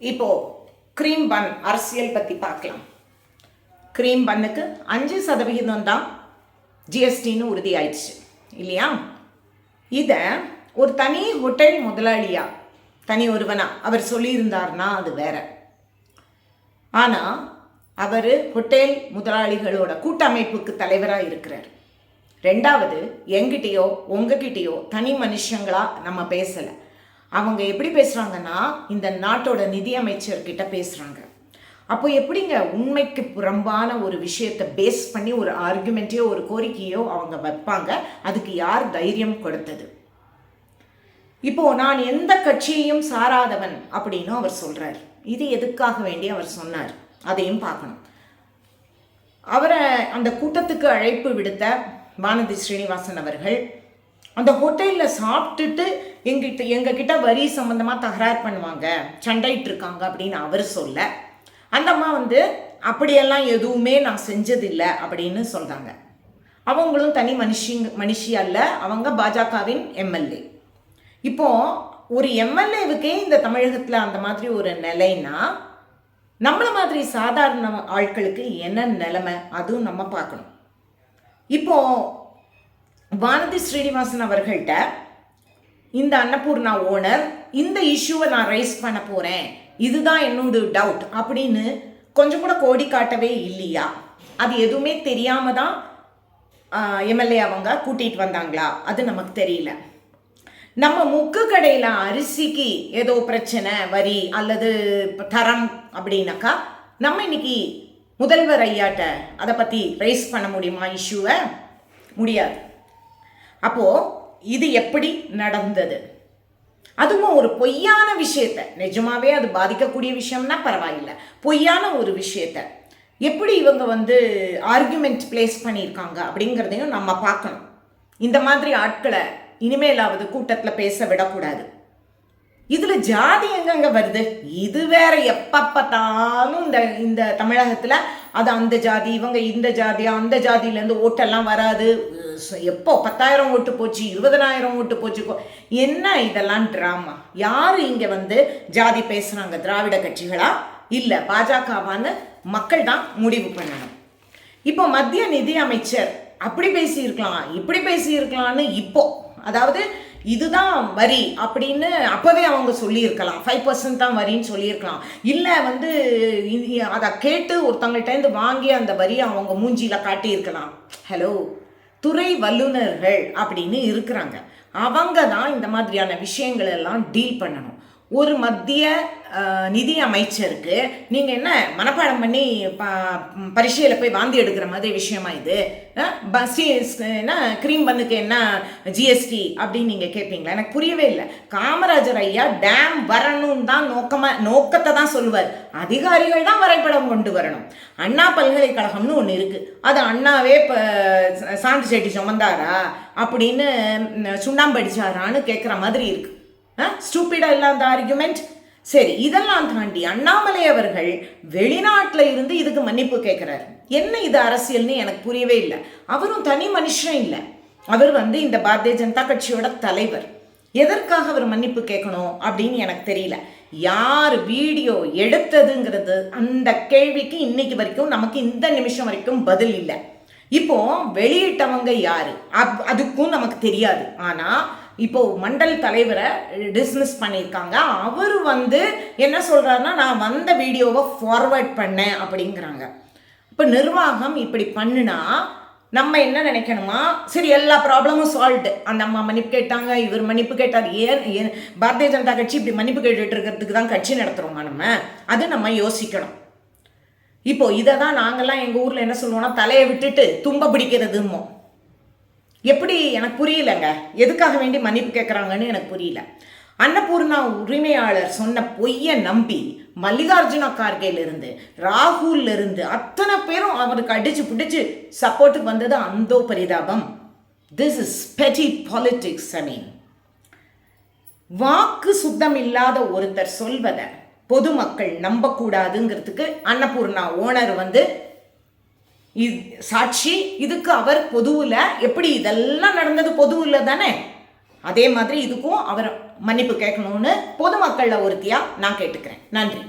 இப்போ க்ரீம் பன் அரசியல் பற்றி பார்க்கலாம். க்ரீம் பன்னுக்கு அஞ்சு சதவிகிதம் தான் ஜிஎஸ்டின்னு உறுதியாயிடுச்சு இல்லையா? இதை ஒரு தனி ஹோட்டல் முதலாளியா தனி ஒருவனா அவர் சொல்லியிருந்தார்னா அது வேற. ஆனால் அவர் ஹோட்டல் முதலாளிகளோட கூட்டமைப்புக்கு தலைவராக இருக்கிறார். ரெண்டாவது எங்கிட்டயோ உங்ககிட்டயோ தனி மனுஷங்களா நம்ம பேசலை. அவங்க எப்படி பேசுகிறாங்கன்னா இந்த நாட்டோட நிதியமைச்சர்கிட்ட பேசுகிறாங்க அப்போ எப்படிங்க உண்மைக்கு புறம்பான ஒரு விஷயத்தை பேஸ் பண்ணி ஒரு ஆர்குமெண்ட்டையோ ஒரு கோரிக்கையோ அவங்க வைப்பாங்க? அதுக்கு யார் தைரியம் கொடுத்தது? இப்போ நான் எந்த கட்சியையும் சாராதவன் அப்படின்னு அவர் சொல்கிறார் இது எதுக்காக வேண்டி அவர் சொன்னார்? அதையும் பார்க்கணும். அவரை அந்த கூட்டத்துக்கு அழைப்பு விடுத்த வானதி ஸ்ரீனிவாசன் அவர்கள் அந்த ஹோட்டலில் சாப்பிட்டுட்டு எங்கிட்ட எங்ககிட்ட வரி சம்மந்தமாக தகராறு பண்ணுவாங்க. சண்டையிட்டு இருக்காங்க அப்படின்னு அவர் சொல்ல. அந்த அம்மா வந்து அப்படியெல்லாம் எதுவுமே நான் செஞ்சதில்லை அப்படின்னு சொல்கிறாங்க அவங்களும் தனி மனுஷி மனுஷி அல்ல அவங்க பாஜகவின் எம்எல்ஏ. இப்போது ஒரு எம்எல்ஏவுக்கே இந்த தமிழகத்தில் அந்த மாதிரி ஒரு நிலைன்னா நம்மளை மாதிரி சாதாரண ஆட்களுக்கு என்ன நிலைமை? அதுவும் நம்ம பார்க்கணும். இப்போது வானதி ஸ்ரீனிவாசன் அவர்கள்ட்ட இந்த அன்னபூர்ணா ஓனர் இந்த இஷ்யூவை நான் ரைஸ் பண்ண போகிறேன் இதுதான் என்னோட டவுட் அப்படின்னு கொஞ்சம் கூட கோடி காட்டவே இல்லையா? அது எதுவுமே தெரியாம தான் எம்எல்ஏ அவங்க கூட்டிகிட்டு வந்தாங்களா? அது நமக்கு தெரியல. நம்ம முக்கு கடையில் அரிசிக்கு ஏதோ பிரச்சனை வரி அல்லது தரம் அப்படின்னாக்கா நம்ம இன்னைக்கு முதல்வர் ஐயாட்ட அதை பற்றி ரைஸ் பண்ண முடியுமா? இஷ்யூவை? முடியாது. அப்போது இது எப்படி நடந்தது? அதுவும் ஒரு பொய்யான விஷயத்த. நிஜமாவே அது பாதிக்கக்கூடிய விஷயம்னா பரவாயில்ல. பொய்யான ஒரு விஷயத்த. எப்படி இவங்க வந்து ஆர்கியூமெண்ட் பிளேஸ் பண்ணியிருக்காங்க அப்படிங்கிறதையும் நம்ம பார்க்கணும். இந்த மாதிரி ஆட்களை இனிமேலாவது கூட்டத்தில் பேச விடக்கூடாது. இதுல ஜாதி எங்கெங்க வருது? இது வேற எப்போ பார்த்தாலும் இந்த இந்த தமிழகத்துல அது அந்த ஜாதி இவங்க இந்த ஜாதி அந்த ஜாதியில இருந்து ஓட்டெல்லாம் வராது. எப்போ பத்தாயிரம் ஓட்டு போச்சு இருபதனாயிரம் ஓட்டு போச்சு என்ன இதெல்லாம் ட்ராமா யார் இங்க வந்து ஜாதி பேசுறாங்க? திராவிட கட்சிகளா? இல்ல பாஜகவான்னு மக்கள் தான் முடிவு பண்ணணும். இப்போ மத்திய நிதி அமைச்சர் அப்படி பேசியிருக்கலாம் இப்படி பேசியிருக்கலாம்னு இப்போ அதாவது இதுதான் வரி அப்படின்னு அப்போவே அவங்க சொல்லியிருக்கலாம். ஃபைவ் பர்சன்ட் தான் வரின்னு சொல்லியிருக்கலாம். இல்லை வந்து அதை கேட்டு ஒருத்தவங்கள்ட்டேருந்து வாங்கி அந்த வரியை அவங்க மூஞ்சியில் காட்டியிருக்கலாம். ஹலோ துறை வல்லுநர்கள் அப்படின்னு இருக்கிறாங்க. அவங்க தான் இந்த மாதிரியான விஷயங்கள் எல்லாம் டீல் பண்ணணும். ஒரு மத்திய நிதி அமைச்சருக்கு நீங்கள் என்ன மனப்பாடம் பண்ணி ப பரீட்சையில் போய் வாந்தி எடுக்கிற மாதிரி விஷயமா இது? பஸ் என்ன க்ரீம் பண்ணுக்கு என்ன ஜிஎஸ்டி அப்படின்னு நீங்கள் கேட்பீங்களா எனக்கு புரியவே இல்லை. காமராஜர் ஐயா டேம் வரணும் தான் நோக்கமாக நோக்கத்தை தான் சொல்லுவார். அதிகாரிகள் தான் வரைபடம் கொண்டு வரணும். அண்ணா பல்கலைக்கழகம்னு ஒன்று இருக்குது அது அண்ணாவே இப்போ சாந்தி செட்டி சுமந்தாரா? அப்படின்னு சுண்ணாம்படிச்சாரான்னு கேட்குற மாதிரி இருக்குது ஸ்டூப்பிடா இல்லை அந்த ஆர்குமெண்ட் சரி இதெல்லாம் தாண்டி அண்ணாமலை அவர்கள் வெளிநாட்டில் இருந்து இதுக்கு மன்னிப்பு கேட்குறாரு என்ன இது அரசியல்னு எனக்கு புரியவே இல்லை. அவரும் தனி மனுஷன் இல்லை. அவர் வந்து இந்த பாரதிய ஜனதா கட்சியோட தலைவர். எதற்காக அவர் மன்னிப்பு கேட்கணும் அப்படின்னு எனக்கு தெரியல. யார் வீடியோ எடுத்ததுங்கிறது அந்த கேள்விக்கு இன்னைக்கு வரைக்கும் நமக்கு இந்த நிமிஷம் வரைக்கும் பதில் இல்லை. இப்போ வெளியிட்டவங்க யாரு? அப்- அதுக்கும் நமக்கு தெரியாது. ஆனால் இப்போ மண்டல் தலைவரை டிஸ்மிஸ் பண்ணியிருக்காங்க. அவர் வந்து என்ன சொல்கிறாருன்னா நான் வந்த வீடியோவை ஃபார்வர்ட் பண்ணேன் அப்படிங்கிறாங்க. இப்போ நிர்வாகம் இப்படி பண்ணுனா நம்ம என்ன நினைக்கணுமா? சரி எல்லா ப்ராப்ளமும் சால்வ்டு அந்த அம்மா மன்னிப்பு கேட்டாங்க இவர் மன்னிப்பு கேட்டார். ஏன் ஏன்? பாரதிய ஜனதா கட்சி இப்படி மன்னிப்பு கேட்டுட்டு இருக்கிறதுக்கு தான் கட்சி நடத்துகிறோமா நம்ம? அது நம்ம யோசிக்கணும். இப்போ இதை தான் நாங்கள்லாம் எங்கள் ஊரில் என்ன சொல்லுவோம்னா தலையை விட்டுட்டு தும்ப பிடிக்கிறதுமோ எப்படி எனக்கு புரியலங்க? எதுக்காக வேண்டி மன்னிப்பு கேட்குறாங்கன்னு எனக்கு புரியல. அன்னபூர்ணா உரிமையாளர் சொன்ன பொய்யை நம்பி மல்லிகார்ஜுன கார்கேலிருந்து இருந்து இருந்து அத்தனை பேரும் அவருக்கு அடிச்சு பிடிச்சு சப்போர்ட்டுக்கு வந்தது அந்தோ பரிதாபம். This is petty politics I mean வாக்கு சுத்தம் இல்லாத ஒருத்தர் சொல்வதை பொதுமக்கள் நம்பக்கூடாதுங்கிறதுக்கு அன்னபூர்ணா ஓனர் வந்து சாட்சி இதுக்கு அவர் பொதுவில் எப்படி இதெல்லாம் நடந்தது பொதுவில் தானே? அதே மாதிரி இதுக்கும் அவர் மன்னிப்பு கேட்கணும்னு பொதுமக்களில் ஒருத்தியாக நான் கேட்டுக்கிறேன். நன்றி.